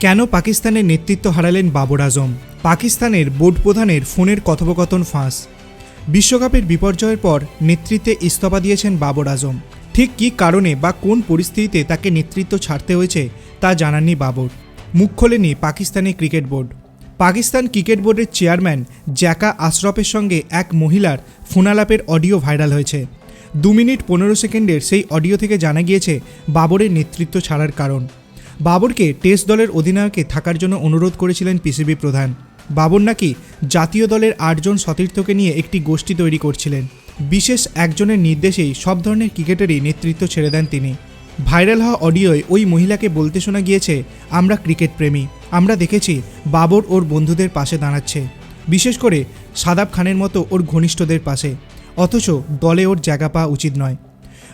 কেন পাকিস্তানের নেতৃত্ব হারালেন বাবর আজম? পাকিস্তানের বোর্ড প্রধানের ফোনের কথোপকথন ফাঁস। বিশ্বকাপের বিপর্যয়ের পর নেতৃত্বে ইস্তফা দিয়েছেন বাবর আজম। ঠিক কী কারণে বা কোন পরিস্থিতিতে তাকে নেতৃত্ব ছাড়তে হয়েছে তা জানাননি বাবর। মুখ খোলেনি Pakistani cricket board. Pakistan cricket বোর্ডের চেয়ারম্যান জ্যাকা আশরফের সঙ্গে এক মহিলার ফোনালাপের অডিও ভাইরাল হয়েছে। দু মিনিট পনেরো সেকেন্ডের সেই অডিও থেকে জানা গিয়েছে বাবরের নেতৃত্ব ছাড়ার কারণ। বাবরকে টেস্ট দলের অধিনায়কে থাকার জন্য অনুরোধ করেছিলেন পিসিবি প্রধান। বাবর নাকি জাতীয় দলের আটজন সতীর্থকে নিয়ে একটি গোষ্ঠী তৈরি করছিলেন। বিশেষ একজনের নির্দেশেই সব ধরনের ক্রিকেটেরই নেতৃত্ব ছেড়ে দেন তিনি। ভাইরাল হওয়া অডিওয় ওই মহিলাকে বলতে শোনা গিয়েছে, আমরা ক্রিকেট প্রেমী আমরা দেখেছি বাবর ওর বন্ধুদের পাশে দাঁড়াচ্ছে। বিশেষ করে সাদাব খানের মতো ওর ঘনিষ্ঠদের পাশে। অথচ দলে ওর জায়গা পাওয়া উচিত নয়।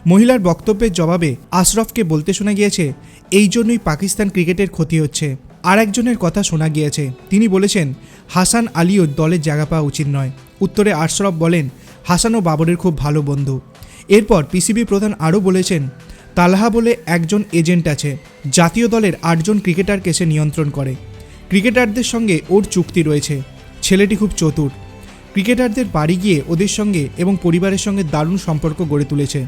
মহিলার বক্তব্যের জবাবে আশরফকে বলতে শোনা গিয়েছে এই জন্যই পাকিস্তান ক্রিকেটের ক্ষতি হচ্ছে। আর একজনের কথা শোনা গিয়েছে। তিনি বলেছেন, হাসান আলীও দলের জায়গা পাওয়া উচিত নয়। উত্তরে আশরফ বলেন হাসান ও বাবরের খুব ভালো বন্ধু। এরপর পিসিবি প্রধান আরও বলেছেন, তালহা বলে একজন এজেন্ট আছে, জাতীয় দলের আটজন ক্রিকেটারকে সে নিয়ন্ত্রণ করে। ক্রিকেটারদের সঙ্গে ওর চুক্তি রয়েছে। ছেলেটি খুব চতুর। ক্রিকেটারদের বাড়ি গিয়ে ওদের সঙ্গে এবং পরিবারের সঙ্গে দারুণ সম্পর্ক গড়ে তুলেছে।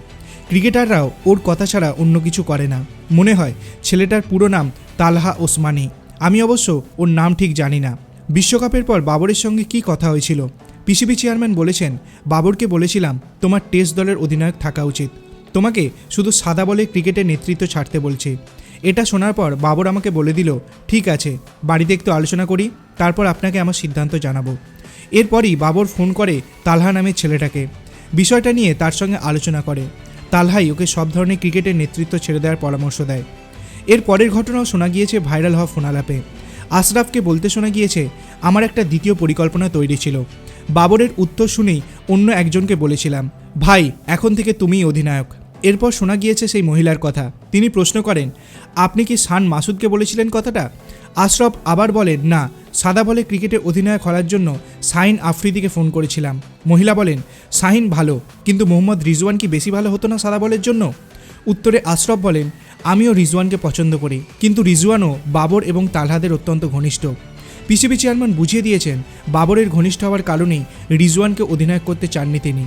ক্রিকেটাররাও ওর কথা ছাড়া অন্য কিছু করে না। মনে হয় ছেলেটার পুরো নাম তালহা ওসমানি। আমি অবশ্য ওর নাম ঠিক জানি না। বিশ্বকাপের পর বাবরের সঙ্গে কি কথা হয়েছিল? পিসিবি চেয়ারম্যান বলেছেন, বাবরকে বলেছিলাম তোমার টেস্ট দলের অধিনায়ক থাকা উচিত। তোমাকে শুধু সাদা বলে ক্রিকেটের নেতৃত্ব ছাড়তে বলছে। এটা শোনার পর বাবর আমাকে বলে দিল, ঠিক আছে, বাড়িতে একটু আলোচনা করি, তারপর আপনাকে আমার সিদ্ধান্ত জানাব। এরপরই বাবর ফোন করে তালহা নামের ছেলেটাকে। বিষয়টা নিয়ে তার সঙ্গে আলোচনা করে। তালহাই ওকে সব ধরনের ক্রিকেটের নেতৃত্ব ছেড়ে দেওয়ার পরামর্শ দেয়। এর পরের ঘটনাও শোনা গিয়েছে ভাইরাল হওয়া ফোনালাপে আশরাফকে বলতে শোনা গিয়েছে, আমার একটা দ্বিতীয় পরিকল্পনা তৈরি ছিল। বাবরের উত্তর শুনেই অন্য একজনকে বলেছিলাম, ভাই, এখন থেকে তুমিই অধিনায়ক। এরপর শোনা গিয়েছে সেই মহিলার কথা। তিনি প্রশ্ন করেন, আপনি কি শান মাসুদকে বলেছিলেন কথাটা? আশরফ আবার বলেন, না সাদা বলে ক্রিকেটে অধিনায়ক হওয়ার জন্য শাহিন আফ্রিদিকে ফোন করেছিলাম। মহিলা বলেন, শাহিন ভালো, কিন্তু মোহাম্মদ রিজওয়ান কি বেশি ভালো হতো না সাদা বলের জন্য? উত্তরে আশরফ বলেন, আমিও রিজওয়ানকে পছন্দ করি, কিন্তু রিজওয়ানও বাবর এবং তালহাদের অত্যন্ত ঘনিষ্ঠ। পিসিবি চেয়ারম্যান বুঝিয়ে দিয়েছেন, বাবরের ঘনিষ্ঠ হওয়ার কারণেই রিজওয়ানকে অধিনায়ক করতে চাননি তিনি।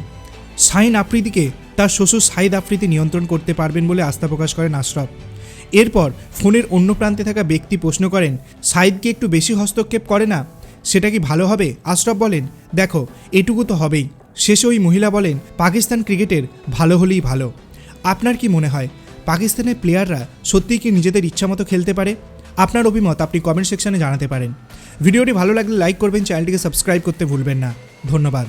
শাহিন আফ্রিদিকে তার শ্বশুর সাইদ আফ্রিদি নিয়ন্ত্রণ করতে পারবেন বলে আস্থা প্রকাশ করেন আশরফ। এরপর ফোনের অন্য প্রান্তে থাকা ব্যক্তি প্রশ্ন করেন সাইদকে একটু বেশি হস্তক্ষেপ করে না? সেটা কি ভালো হবে? আশরফ বলেন, দেখো, এটুকু তো হবেই। শেষে ওই মহিলা বলেন, পাকিস্তান ক্রিকেটের ভালো হলেই ভালো। আপনার কি মনে হয়, পাকিস্তানের প্লেয়াররা সত্যিই কি নিজেদের ইচ্ছামতো খেলতে পারে? আপনার অভিমত আপনি কমেন্ট সেকশনে জানাতে পারেন। ভিডিওটি ভালো লাগলে লাইক করবেন, চ্যানেলটিকে সাবস্ক্রাইব করতে ভুলবেন না। ধন্যবাদ।